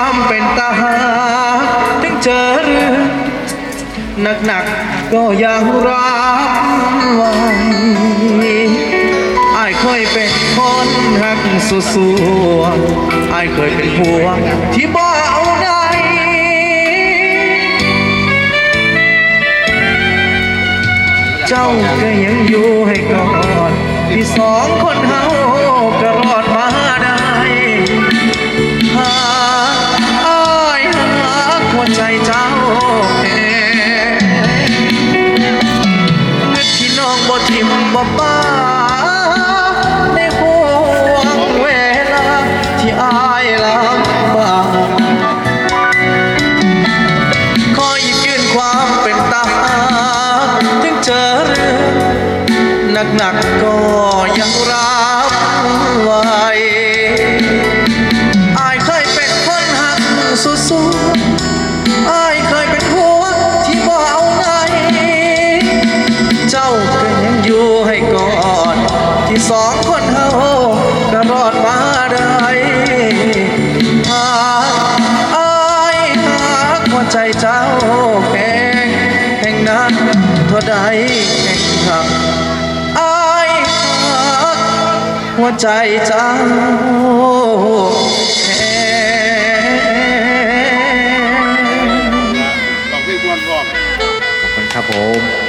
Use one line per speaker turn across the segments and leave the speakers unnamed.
ความเป็นตาหาถึงเจอเรื่องหนักๆก็ยังรับไว้อายเคยเป็นคนรักสุสวอายเคยเป็นผัวที่บ่เอาได้ เจ้าก็ยัง หนักๆก็ยังรับไหว้อายเคยเป็นคนหักสู้ๆอายเคยเป็นหัวที่บ่เอาไหนเจ้าก็ยังอยู่ให้กอด ที่สองคนเฮาก็รอดมาได้หากอายหากหัวใจเจ้าแข็งแห่งนั้นเท่าใดแห่งหักอายหาก หัวใจเจ้าแท้ขอบคุณครับผม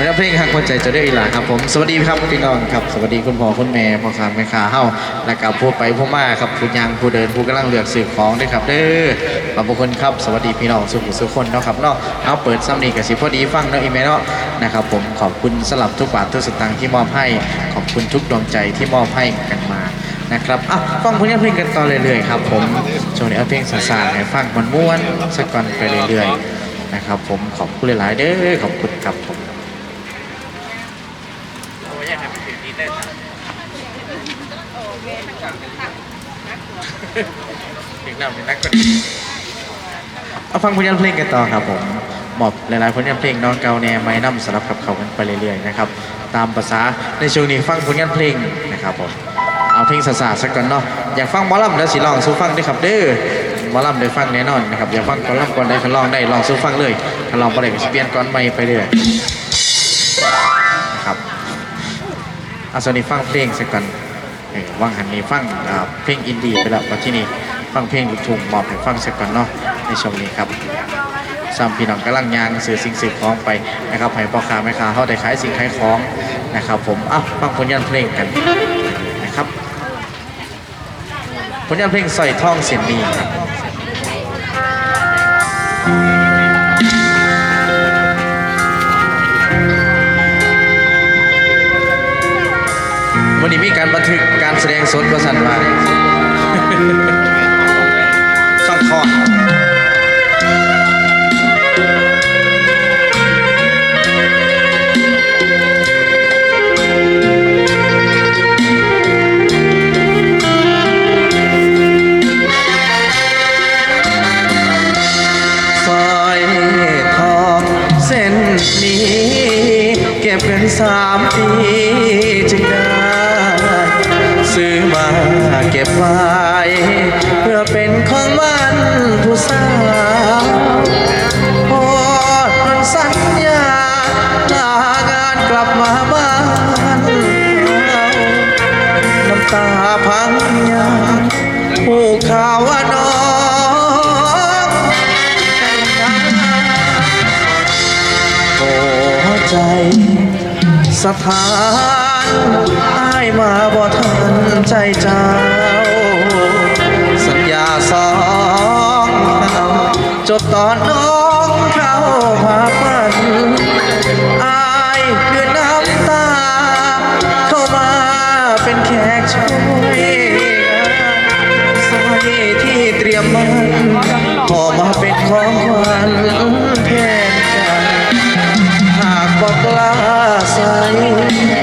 เป็นเพลงฮักคนใจจะได้อีหลาครับผมสวัสดีครับพี่น้องครับสวัสดีคุณพ่อคุณแม่พ่อค้าแม่ค้าเฮาและกับผู้ไปผู้มาครับผู้ยังผู้เดินผู้กำลังเลือกซื้อของด้วยครับเด้อขอบคุณครับสวัสดีพี่น้องสุขุสุขคนเนาะครับเนาะเอาเปิดซ้ำนี่กับสิพอดีฟังเนาะอีเมลเนาะนะครับผมขอบคุณสลับทุกบาททุกสตางค์ที่มอบให้ขอบคุณทุกดวงใจที่มอบให้กันมานะครับอะฟังผลงเพลงกันต่อเรื่อยๆครับผมช่วงนี้เอาเพลงสาๆให้ฟังมันม่วนสักก่อนไปเรื่อยๆนะครับผมขอบคุณหลายๆเด้อขอบคุณครับผม ถึงนำเป็นนักกดีเอาฟังผลงานเพลงกันต่อครับผมมอบหลายๆผลงานเพลงน้องเกาแนไม้น้ำสลับกับเขากันไปเรื่อยๆนะครับ ตามภาษาในช่วงนี้ฟังผลงานเพลงนะครับผมเอาเพลงสาๆสักก่อนเนาะอยากฟังหมอลำแล้วสิลองสู้ฟังด้วยครับเด้อหมอลำได้ฟังแน่นอนนะครับอยากฟังก่อนลำก่อนได้คันลองได้ลองสู้ฟังเลยคันลองประเด็นเปลี่ยนก่อนไม่ไปเรื่อยนะครับเอาสวัสดีฟังเพลงสักก่อน ว่างหันนี้ฟังเพลงอินดี้ไปแล้วมาที่นี่ฟังเพลงลูกทุ่งมอบให้ฟังสักก่อนเนาะในช่วงนี้ครับซ้ำพี่น้องกำลังยางซื้อสิ่งซื้อของไปนะครับให้พ่อค้าแม่ค้าเขาได้ขายสิ่งขายของนะครับ ผมอะฟังผลงานเพลงกันนะครับผลงานเพลงใสร้อยทองเสียนมีครับ การบันทึกการแสดงสดประสันมาช่องทอดสร้อยทองเส้นนี้เก็บเงินสามปี สถานอ้ายมาบ่ทันใจเจ้า สัญญาสองเราจดตอนน้องเข้าพาฝันอายคือน้ำตา เข้ามาเป็นแขกช่วยสร้อยที่เตรียมมันขอมาเป็นของขวัญแทน ใจ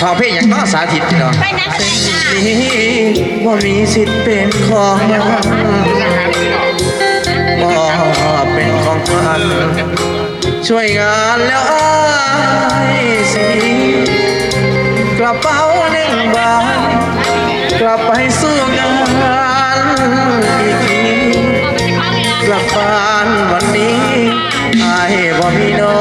ซอยทองเพลงอย่างน้อสาธิตพี่น้อง
ไปนะไปนะ
นี้ว่ามีสิทธิ์เป็นของมันบ่เป็นของขวัญช่วยงานแล้วอายสิกระเป๋าหนึ่งใบกลับไปสู้งานอีกทีกลับบ้านวันนี้อายบ่มีน้อง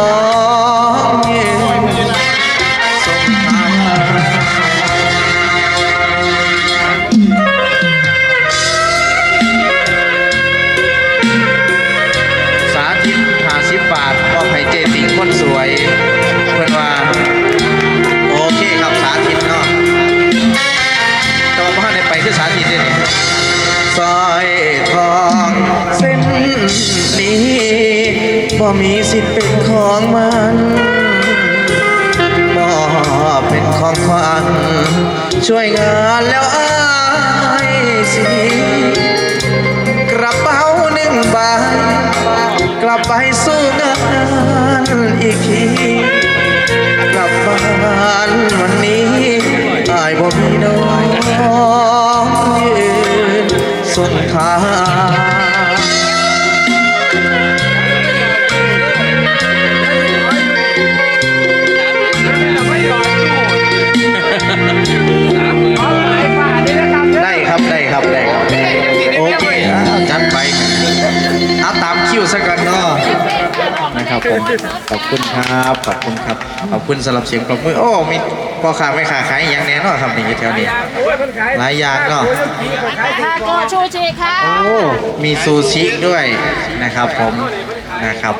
บ่มีสิทธิ์เป็นของมันบ่เป็นของขวัญช่วยงานแล้วอายสิกระเป๋าหนึ่งใบกลับไปสู้งานอีกทีกลับบ้านวันนี้อายบ่มีน้องยืนส่งทาง ขอบคุณครับ ขอบคุณครับ ขอบคุณสำหรับเสียงปรบมือ โอ้ มีพ่อค้าไม่ขาขายอย่างแน่เนอนครับนี่อยู่แถวนี้ หลายอย่างเนาะ
ทาโกชูชีค่ะ
โอ้ มีซูชิด้วยนะครับผม นะครับ